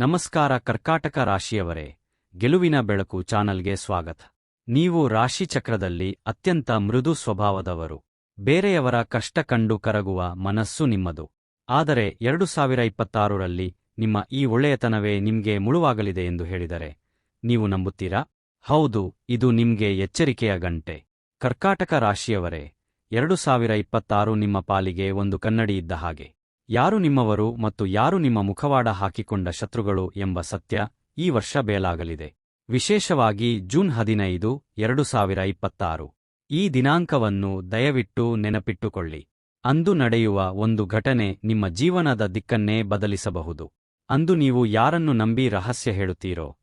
ನಮಸ್ಕಾರ ಕರ್ಕಾಟಕ ರಾಶಿಯವರೇ, ಗೆಲುವಿನ ಬೆಳಕು ಚಾನಲ್ಗೆ ಸ್ವಾಗತ. ನೀವು ರಾಶಿ ಚಕ್ರದಲ್ಲಿ ಅತ್ಯಂತ ಮೃದು ಸ್ವಭಾವದವರು. ಬೇರೆಯವರ ಕಷ್ಟ ಕಂಡು ಕರಗುವ ಮನಸ್ಸು ನಿಮ್ಮದು. ಆದರೆ ಎರಡು ಸಾವಿರ ಇಪ್ಪತ್ತಾರರಲ್ಲಿ ನಿಮ್ಮ ಈ ಒಳ್ಳೆಯತನವೇ ನಿಮ್ಗೆ ಮುಳುವಾಗಲಿದೆ ಎಂದು ಹೇಳಿದರೆ, ನೀವು ನಂಬುತ್ತೀರಾ? ಹೌದು, ಇದು ನಿಮ್ಗೆ ಎಚ್ಚರಿಕೆಯ ಗಂಟೆ. ಕರ್ಕಾಟಕ ರಾಶಿಯವರೇ, ಎರಡು ಸಾವಿರ ಇಪ್ಪತ್ತಾರು ನಿಮ್ಮ ಪಾಲಿಗೆ ಒಂದು ಕನ್ನಡಿ ಇದ್ದ ಹಾಗೆ. ಯಾರು ನಿಮ್ಮವರು ಮತ್ತು ಯಾರು ನಿಮ್ಮ ಮುಖವಾಡ ಹಾಕಿಕೊಂಡ ಶತ್ರುಗಳು ಎಂಬ ಸತ್ಯ ಈ ವರ್ಷ ಬೇಲಾಗಲಿದೆ. ವಿಶೇಷವಾಗಿ ಜೂನ್ ಹದಿನೈದು, ಎರಡು ಸಾವಿರ ಇಪ್ಪತ್ತಾರು. ಈ ದಿನಾಂಕವನ್ನು ದಯವಿಟ್ಟು ನೆನಪಿಟ್ಟುಕೊಳ್ಳಿ. ಅಂದು ನಡೆಯುವ ಒಂದು ಘಟನೆ ನಿಮ್ಮ ಜೀವನದ ದಿಕ್ಕನ್ನೇ ಬದಲಿಸಬಹುದು. ಅಂದು ನೀವು ಯಾರನ್ನು ನಂಬಿ ರಹಸ್ಯ ಹೇಳುತ್ತೀರೋ,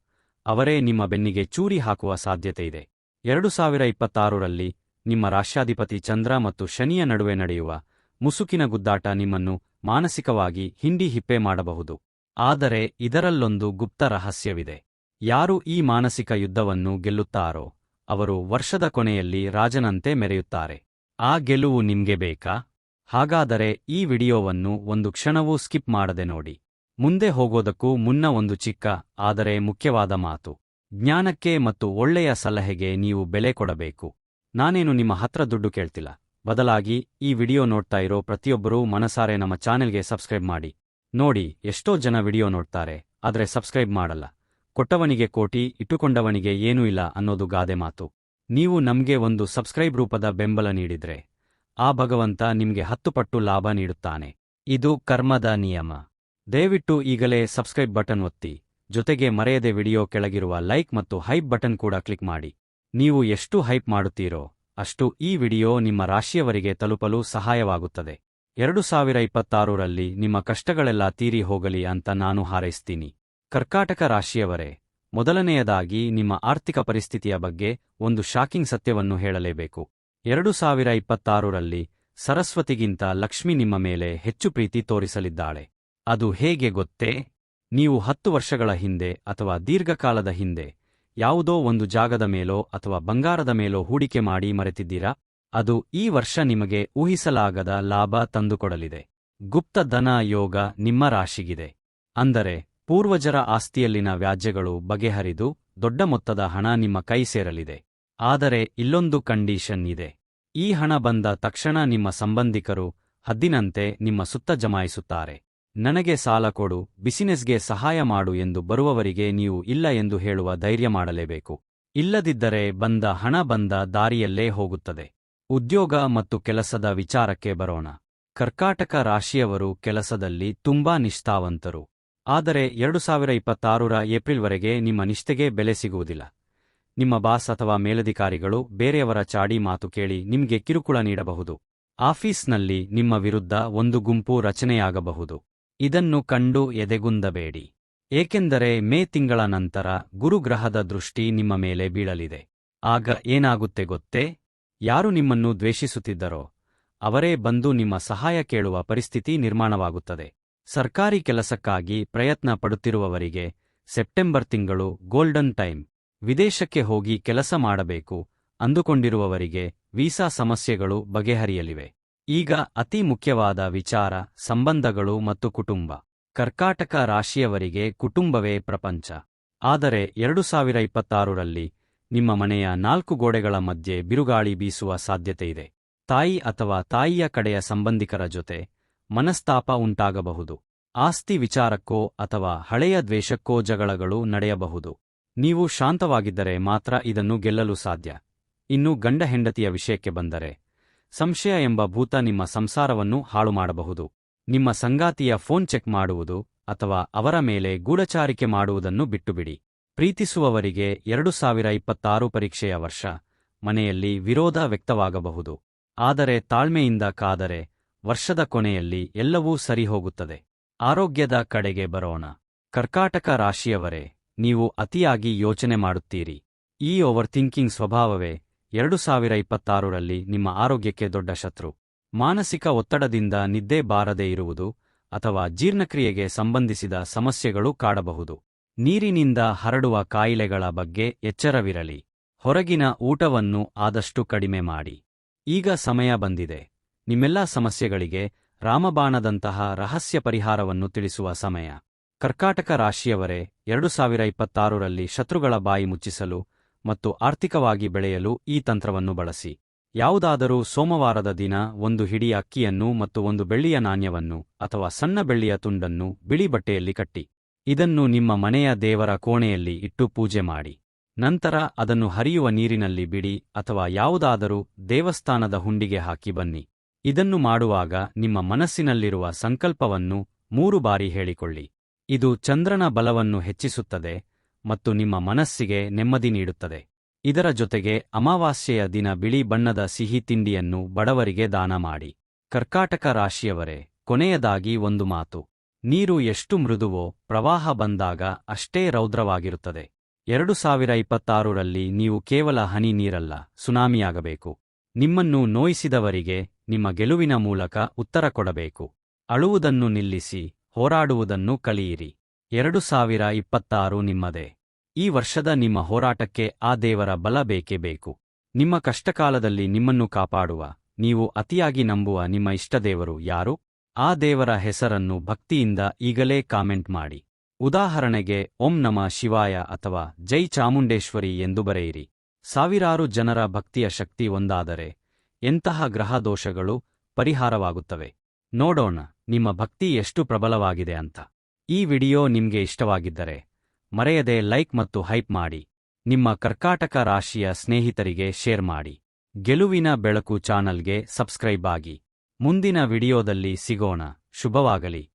ಅವರೇ ನಿಮ್ಮ ಬೆನ್ನಿಗೆ ಚೂರಿ ಹಾಕುವ ಸಾಧ್ಯತೆಯಿದೆ. ಎರಡು ಸಾವಿರ ಇಪ್ಪತ್ತಾರರಲ್ಲಿ ನಿಮ್ಮ ರಾಷ್ಟ್ರಾಧಿಪತಿ ಚಂದ್ರ ಮತ್ತು ಶನಿಯ ನಡುವೆ ನಡೆಯುವ ಮುಸುಕಿನ ಗುದ್ದಾಟ ನಿಮ್ಮನ್ನು ಮಾನಸಿಕವಾಗಿ ಹಿಂಡಿ ಹಿಪ್ಪೆ ಮಾಡಬಹುದು. ಆದರೆ ಇದರಲ್ಲೊಂದು ಗುಪ್ತ ರಹಸ್ಯವಿದೆ. ಯಾರು ಈ ಮಾನಸಿಕ ಯುದ್ಧವನ್ನು ಗೆಲ್ಲುತ್ತಾರೋ, ಅವರು ವರ್ಷದ ಕೊನೆಯಲ್ಲಿ ರಾಜನಂತೆ ಮೆರೆಯುತ್ತಾರೆ. ಆ ಗೆಲುವು ನಿಮ್ಗೆ ಬೇಕಾ? ಹಾಗಾದರೆ ಈ ವಿಡಿಯೋವನ್ನು ಒಂದು ಕ್ಷಣವೂ ಸ್ಕಿಪ್ ಮಾಡದೆ ನೋಡಿ. ಮುಂದೆ ಹೋಗೋದಕ್ಕೂ ಮುನ್ನ ಒಂದು ಚಿಕ್ಕ, ಆದರೆ ಮುಖ್ಯವಾದ ಮಾತು. ಜ್ಞಾನಕ್ಕೆ ಮತ್ತು ಒಳ್ಳೆಯ ಸಲಹೆಗೆ ನೀವು ಬೆಲೆ ಕೊಡಬೇಕು. ನಾನೇನು ನಿಮ್ಮ ಹತ್ರ ದುಡ್ಡು ಕೇಳ್ತಿಲ್ಲ. ಬದಲಾಗಿ ಈ ವಿಡಿಯೋ ನೋಡ್ತಾ ಇರೋ ಪ್ರತಿಯೊಬ್ಬರೂ ಮನಸಾರೆ ನಮ್ಮ ಚಾನೆಲ್ಗೆ ಸಬ್ಸ್ಕ್ರೈಬ್ ಮಾಡಿ. ನೋಡಿ, ಎಷ್ಟೋ ಜನ ವಿಡಿಯೋ ನೋಡ್ತಾರೆ, ಆದರೆ ಸಬ್ಸ್ಕ್ರೈಬ್ ಮಾಡಲ್ಲ. ಕೊಟ್ಟವನಿಗೆ ಕೋಟಿ, ಇಟ್ಟುಕೊಂಡವನಿಗೆ ಏನೂ ಇಲ್ಲ ಅನ್ನೋದು ಗಾದೆ ಮಾತು. ನೀವು ನಮ್ಗೆ ಒಂದು ಸಬ್ಸ್ಕ್ರೈಬ್ ರೂಪದ ಬೆಂಬಲ ನೀಡಿದ್ರೆ, ಆ ಭಗವಂತ ನಿಮ್ಗೆ ಹತ್ತು ಪಟ್ಟು ಲಾಭ ನೀಡುತ್ತಾನೆ. ಇದು ಕರ್ಮದ ನಿಯಮ. ದಯವಿಟ್ಟು ಈಗಲೇ ಸಬ್ಸ್ಕ್ರೈಬ್ ಬಟನ್ ಒತ್ತಿ, ಜೊತೆಗೆ ಮರೆಯದೆ ವಿಡಿಯೋ ಕೆಳಗಿರುವ ಲೈಕ್ ಮತ್ತು ಹೈಪ್ ಬಟನ್ ಕೂಡ ಕ್ಲಿಕ್ ಮಾಡಿ. ನೀವು ಎಷ್ಟು ಹೈಪ್ ಮಾಡುತ್ತೀರೋ ಅಷ್ಟು ಈ ವಿಡಿಯೋ ನಿಮ್ಮ ರಾಶಿಯವರಿಗೆ ತಲುಪಲು ಸಹಾಯವಾಗುತ್ತದೆ. ಎರಡು ಸಾವಿರ ಇಪ್ಪತ್ತಾರರಲ್ಲಿ ನಿಮ್ಮ ಕಷ್ಟಗಳೆಲ್ಲ ತೀರಿ ಹೋಗಲಿ ಅಂತ ನಾನು ಹಾರೈಸ್ತೀನಿ. ಕರ್ಕಾಟಕ ರಾಶಿಯವರೇ, ಮೊದಲನೆಯದಾಗಿ ನಿಮ್ಮ ಆರ್ಥಿಕ ಪರಿಸ್ಥಿತಿಯ ಬಗ್ಗೆ ಒಂದು ಶಾಕಿಂಗ್ ಸತ್ಯವನ್ನು ಹೇಳಲೇಬೇಕು. ಎರಡು ಸಾವಿರ ಇಪ್ಪತ್ತಾರರಲ್ಲಿ ಸರಸ್ವತಿಗಿಂತ ಲಕ್ಷ್ಮಿ ನಿಮ್ಮ ಮೇಲೆ ಹೆಚ್ಚು ಪ್ರೀತಿ ತೋರಿಸಲಿದ್ದಾಳೆ. ಅದು ಹೇಗೆ ಗೊತ್ತೇ? ನೀವು ಹತ್ತು ವರ್ಷಗಳ ಹಿಂದೆ ಅಥವಾ ದೀರ್ಘಕಾಲದ ಹಿಂದೆ ಯಾವುದೋ ಒಂದು ಜಾಗದ ಮೇಲೋ ಅಥವಾ ಬಂಗಾರದ ಮೇಲೋ ಹೂಡಿಕೆ ಮಾಡಿ ಮರೆತಿದ್ದೀರಾ? ಅದು ಈ ವರ್ಷ ನಿಮಗೆ ಊಹಿಸಲಾಗದ ಲಾಭ ತಂದುಕೊಡಲಿದೆ. ಗುಪ್ತ ಧನ ಯೋಗ ನಿಮ್ಮ ರಾಶಿಗಿದೆ. ಅಂದರೆ ಪೂರ್ವಜರ ಆಸ್ತಿಯಲ್ಲಿನ ವ್ಯಾಜ್ಯಗಳು ಬಗೆಹರಿದು ದೊಡ್ಡ ಮೊತ್ತದ ಹಣ ನಿಮ್ಮ ಕೈ ಸೇರಲಿದೆ. ಆದರೆ ಇಲ್ಲೊಂದು ಕಂಡೀಷನ್ ಇದೆ. ಈ ಹಣ ಬಂದ ತಕ್ಷಣ ನಿಮ್ಮ ಸಂಬಂಧಿಕರು ಹದ್ದಿನಂತೆ ನಿಮ್ಮ ಸುತ್ತ ಜಮಾಯಿಸುತ್ತಾರೆ. ನನಗೆ ಸಾಲ ಕೊಡು, ಬಿಸಿನೆಸ್ಗೆ ಸಹಾಯ ಮಾಡು ಎಂದು ಬರುವವರಿಗೆ ನೀವು ಇಲ್ಲ ಎಂದು ಹೇಳುವ ಧೈರ್ಯ ಮಾಡಲೇಬೇಕು. ಇಲ್ಲದಿದ್ದರೆ ಬಂದ ಹಣ ಬಂದ ದಾರಿಯಲ್ಲೇ ಹೋಗುತ್ತದೆ. ಉದ್ಯೋಗ ಮತ್ತು ಕೆಲಸದ ವಿಚಾರಕ್ಕೆ ಬರೋಣ. ಕರ್ಕಾಟಕ ರಾಶಿಯವರು ಕೆಲಸದಲ್ಲಿ ತುಂಬಾ ನಿಷ್ಠಾವಂತರು. ಆದರೆ ಎರಡು ಸಾವಿರ ಇಪ್ಪತ್ತಾರರ ಏಪ್ರಿಲ್ವರೆಗೆ ನಿಮ್ಮ ನಿಷ್ಠೆಗೆ ಬೆಲೆ ಸಿಗುವುದಿಲ್ಲ. ನಿಮ್ಮ ಬಾಸ್ ಅಥವಾ ಮೇಲಧಿಕಾರಿಗಳು ಬೇರೆಯವರ ಚಾಡಿ ಮಾತು ಕೇಳಿ ನಿಮಗೆ ಕಿರುಕುಳ ನೀಡಬಹುದು. ಆಫೀಸ್ನಲ್ಲಿ ನಿಮ್ಮ ವಿರುದ್ಧ ಒಂದು ಗುಂಪು ರಚನೆಯಾಗಬಹುದು. ಇದನ್ನು ಕಂಡು ಎದೆಗುಂದಬೇಡಿ. ಏಕೆಂದರೆ ಮೇ ತಿಂಗಳ ನಂತರ ಗುರುಗ್ರಹದ ದೃಷ್ಟಿ ನಿಮ್ಮ ಮೇಲೆ ಬೀಳಲಿದೆ. ಆಗ ಏನಾಗುತ್ತೆ ಗೊತ್ತೇ? ಯಾರು ನಿಮ್ಮನ್ನು ದ್ವೇಷಿಸುತ್ತಿದ್ದರೋ, ಅವರೇ ಬಂದು ನಿಮ್ಮ ಸಹಾಯ ಕೇಳುವ ಪರಿಸ್ಥಿತಿ ನಿರ್ಮಾಣವಾಗುತ್ತದೆ. ಸರ್ಕಾರಿ ಕೆಲಸಕ್ಕಾಗಿ ಪ್ರಯತ್ನ ಪಡುತ್ತಿರುವವರಿಗೆ ಸೆಪ್ಟೆಂಬರ್ ತಿಂಗಳು ಗೋಲ್ಡನ್ ಟೈಮ್. ವಿದೇಶಕ್ಕೆ ಹೋಗಿ ಕೆಲಸ ಮಾಡಬೇಕು ಅಂದುಕೊಂಡಿರುವವರಿಗೆ ವೀಸಾ ಸಮಸ್ಯೆಗಳು ಬಗೆಹರಿಯಲಿವೆ. ಈಗ ಅತಿ ಮುಖ್ಯವಾದ ವಿಚಾರ ಸಂಬಂಧಗಳು ಮತ್ತು ಕುಟುಂಬ. ಕರ್ಕಾಟಕ ರಾಶಿಯವರಿಗೆ ಕುಟುಂಬವೇ ಪ್ರಪಂಚ. ಆದರೆ ಎರಡು ಸಾವಿರ ಇಪ್ಪತ್ತಾರರಲ್ಲಿ ನಿಮ್ಮ ಮನೆಯ ನಾಲ್ಕು ಗೋಡೆಗಳ ಮಧ್ಯೆ ಬಿರುಗಾಳಿ ಬೀಸುವ ಸಾಧ್ಯತೆಯಿದೆ ತಾಯಿ ಅಥವಾ ತಾಯಿಯ ಕಡೆಯ ಸಂಬಂಧಿಕರ ಜೊತೆ ಮನಸ್ತಾಪ ಉಂಟಾಗಬಹುದು. ಆಸ್ತಿ ವಿಚಾರಕ್ಕೋ ಅಥವಾ ಹಳೆಯ ದ್ವೇಷಕ್ಕೋ ಜಗಳಗಳು ನಡೆಯಬಹುದು. ನೀವು ಶಾಂತವಾಗಿದ್ದರೆ ಮಾತ್ರ ಇದನ್ನು ಗೆಲ್ಲಲು ಸಾಧ್ಯ. ಇನ್ನು ಗಂಡ ಹೆಂಡತಿಯ ವಿಷಯಕ್ಕೆ ಬಂದರೆ ಸಂಶಯ ಎಂಬ ಭೂತ ನಿಮ್ಮ ಸಂಸಾರವನ್ನು ಹಾಳು ಮಾಡಬಹುದು ನಿಮ್ಮ ಸಂಗಾತಿಯ ಫೋನ್ ಚೆಕ್ ಮಾಡುವುದು ಅಥವಾ ಅವರ ಮೇಲೆ ಗೂಢಚಾರಿಕೆ ಮಾಡುವುದನ್ನು ಬಿಟ್ಟುಬಿಡಿ. ಪ್ರೀತಿಸುವವರಿಗೆ ಎರಡು ಸಾವಿರ ಇಪ್ಪತ್ತಾರು ಪರೀಕ್ಷೆಯ ವರ್ಷ, ಮನೆಯಲ್ಲಿ ವಿರೋಧ ವ್ಯಕ್ತವಾಗಬಹುದು. ಆದರೆ ತಾಳ್ಮೆಯಿಂದ ಕಾದರೆ ವರ್ಷದ ಕೊನೆಯಲ್ಲಿ ಎಲ್ಲವೂ ಸರಿಹೋಗುತ್ತದೆ. ಆರೋಗ್ಯದ ಕಡೆಗೆ ಬರೋಣ. ಕರ್ಕಾಟಕ ರಾಶಿಯವರೇ, ನೀವು ಅತಿಯಾಗಿ ಯೋಚನೆ ಮಾಡುತ್ತೀರಿ. ಈ ಓವರ್ ಥಿಂಕಿಂಗ್ ಸ್ವಭಾವವೇ ಎರಡು ಸಾವಿರ ಇಪ್ಪತ್ತಾರರಲ್ಲಿ ನಿಮ್ಮ ಆರೋಗ್ಯಕ್ಕೆ ದೊಡ್ಡ ಶತ್ರು. ಮಾನಸಿಕ ಒತ್ತಡದಿಂದ ನಿದ್ದೆ ಬಾರದೇ ಇರುವುದು ಅಥವಾ ಜೀರ್ಣಕ್ರಿಯೆಗೆ ಸಂಬಂಧಿಸಿದ ಸಮಸ್ಯೆಗಳು ಕಾಡಬಹುದು. ನೀರಿನಿಂದ ಹರಡುವ ಕಾಯಿಲೆಗಳ ಬಗ್ಗೆ ಎಚ್ಚರವಿರಲಿ. ಹೊರಗಿನ ಊಟವನ್ನು ಆದಷ್ಟು ಕಡಿಮೆ ಮಾಡಿ. ಈಗ ಸಮಯ ಬಂದಿದೆ. ನಿಮ್ಮೆಲ್ಲಾ ಸಮಸ್ಯೆಗಳಿಗೆ ರಾಮಬಾಣದಂತಹ ರಹಸ್ಯ ಪರಿಹಾರವನ್ನು ತಿಳಿಸುವ ಸಮಯ. ಕರ್ಕಾಟಕ ರಾಶಿಯವರೇ, ಎರಡು ಸಾವಿರ ಇಪ್ಪತ್ತಾರರಲ್ಲಿ ಶತ್ರುಗಳ ಬಾಯಿ ಮುಚ್ಚಿಸಲು ಮತ್ತು ಆರ್ಥಿಕವಾಗಿ ಬೆಳೆಯಲು ಈ ತಂತ್ರವನ್ನು ಬಳಸಿ. ಯಾವುದಾದರೂ ಸೋಮವಾರದ ದಿನ ಒಂದು ಹಿಡಿ ಅಕ್ಕಿಯನ್ನು ಮತ್ತು ಒಂದು ಬೆಳ್ಳಿಯ ನಾಣ್ಯವನ್ನು ಅಥವಾ ಸಣ್ಣ ಬೆಳ್ಳಿಯ ತುಂಡನ್ನು ಬಿಳಿ ಬಟ್ಟೆಯಲ್ಲಿ ಕಟ್ಟಿ. ಇದನ್ನು ನಿಮ್ಮ ಮನೆಯ ದೇವರ ಕೋಣೆಯಲ್ಲಿ ಇಟ್ಟು ಪೂಜೆ ಮಾಡಿ. ನಂತರ ಅದನ್ನು ಹರಿಯುವ ನೀರಿನಲ್ಲಿ ಬಿಡಿ ಅಥವಾ ಯಾವುದಾದರೂ ದೇವಸ್ಥಾನದ ಹುಂಡಿಗೆ ಹಾಕಿ ಬನ್ನಿ. ಇದನ್ನು ಮಾಡುವಾಗ ನಿಮ್ಮ ಮನಸ್ಸಿನಲ್ಲಿರುವ ಸಂಕಲ್ಪವನ್ನು ಮೂರು ಬಾರಿ ಹೇಳಿಕೊಳ್ಳಿ. ಇದು ಚಂದ್ರನ ಬಲವನ್ನು ಹೆಚ್ಚಿಸುತ್ತದೆ ಮತ್ತು ನಿಮ್ಮ ಮನಸ್ಸಿಗೆ ನೆಮ್ಮದಿ ನೀಡುತ್ತದೆ. ಇದರ ಜೊತೆಗೆ ಅಮಾವಾಸ್ಯೆಯ ದಿನ ಬಿಳಿ ಬಣ್ಣದ ಸಿಹಿ ತಿಂಡಿಯನ್ನು ಬಡವರಿಗೆ ದಾನ ಮಾಡಿ. ಕರ್ಕಾಟಕ ರಾಶಿಯವರೇ, ಕೊನೆಯದಾಗಿ ಒಂದು ಮಾತು. ನೀರು ಎಷ್ಟು ಮೃದುವೋ, ಪ್ರವಾಹ ಬಂದಾಗ ಅಷ್ಟೇ ರೌದ್ರವಾಗಿರುತ್ತದೆ. ಎರಡು ಸಾವಿರ ಇಪ್ಪತ್ತಾರರಲ್ಲಿ ನೀವು ಕೇವಲ ಹನಿ ನೀರಲ್ಲ, ಸುನಾಮಿಯಾಗಬೇಕು. ನಿಮ್ಮನ್ನು ನೋಯಿಸಿದವರಿಗೆ ನಿಮ್ಮ ಗೆಲುವಿನ ಮೂಲಕ ಉತ್ತರ ಕೊಡಬೇಕು. ಅಳುವುದನ್ನು ನಿಲ್ಲಿಸಿ, ಹೋರಾಡುವುದನ್ನು ಕಲಿಯಿರಿ. ಎರಡು ಸಾವಿರ ಇಪ್ಪತ್ತಾರು ನಿಮ್ಮದೇ. ಈ ವರ್ಷದ ನಿಮ್ಮ ಹೋರಾಟಕ್ಕೆ ಆ ದೇವರ ಬಲ ಬೇಕೇ ಬೇಕು. ನಿಮ್ಮ ಕಷ್ಟಕಾಲದಲ್ಲಿ ನಿಮ್ಮನ್ನು ಕಾಪಾಡುವ, ನೀವು ಅತಿಯಾಗಿ ನಂಬುವ ನಿಮ್ಮ ಇಷ್ಟದೇವರು ಯಾರು? ಆ ದೇವರ ಹೆಸರನ್ನು ಭಕ್ತಿಯಿಂದ ಈಗಲೇ ಕಾಮೆಂಟ್ ಮಾಡಿ. ಉದಾಹರಣೆಗೆ, ಓಂ ನಮ ಶಿವಾಯ ಅಥವಾ ಜೈ ಚಾಮುಂಡೇಶ್ವರಿ ಎಂದು ಬರೆಯಿರಿ. ಸಾವಿರಾರು ಜನರ ಭಕ್ತಿಯ ಶಕ್ತಿ ಒಂದಾದರೆ, ಎಂತಹ ಗ್ರಹ ದೋಷಗಳು ಪರಿಹಾರವಾಗುತ್ತವೆ? ನೋಡೋಣ, ನಿಮ್ಮ ಭಕ್ತಿ ಎಷ್ಟು ಪ್ರಬಲವಾಗಿದೆ ಅಂತ. ಈ ವಿಡಿಯೋ ನಿಮ್ಗೆ ಇಷ್ಟವಾಗಿದ್ದರೆ ಮರೆಯದೆ ಲೈಕ್ ಮತ್ತು ಹೈಪ್ ಮಾಡಿ. ನಿಮ್ಮ ಕರ್ಕಾಟಕ ರಾಶಿಯ ಸ್ನೇಹಿತರಿಗೆ ಶೇರ್ ಮಾಡಿ. ಗೆಲುವಿನ ಬೆಳಕು ಚಾನಲ್ಗೆ ಸಬ್ಸ್ಕ್ರೈಬ್ ಆಗಿ. ಮುಂದಿನ ವಿಡಿಯೋದಲ್ಲಿ ಸಿಗೋಣ. ಶುಭವಾಗಲಿ.